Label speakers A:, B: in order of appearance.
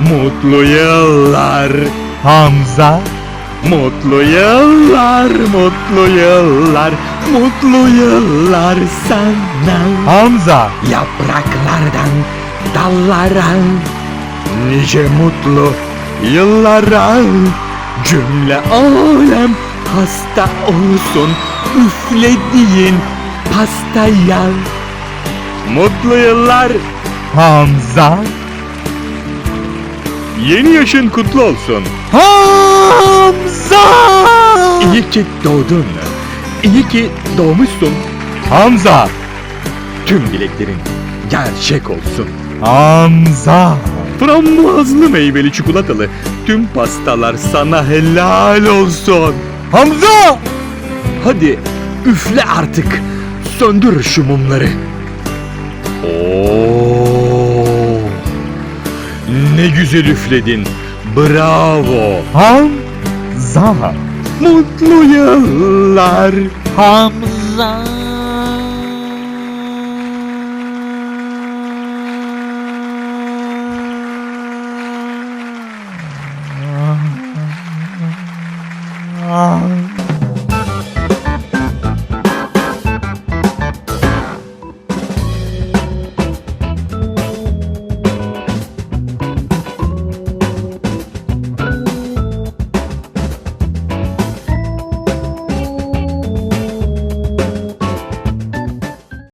A: Mutlu yıllar.
B: Hamza,
A: Mutlu yıllar, mutlu yıllar, mutlu yıllar sana.
B: Hamza,
A: Yapraklardan dallara Nice mutlu yıllara Cümle alem hasta olsun Üflediğin pastaya. Mutlu yıllar.
B: Hamza,
A: Yeni yaşın kutlu olsun
B: Hamza,
A: İyi ki doğdun İyi ki doğmuşsun
B: Hamza,
A: Tüm dileklerin gerçek olsun
B: Hamza,
A: Frambuazlı meyveli çikolatalı tüm pastalar sana helal olsun.
B: Hamza,
A: Hadi üfle artık. Söndür şu mumları. Oo! Ne güzel üfledin. Bravo.
B: Hamza.
A: Mutlu yıllar
B: Hamza. Ah. ah, ah, ah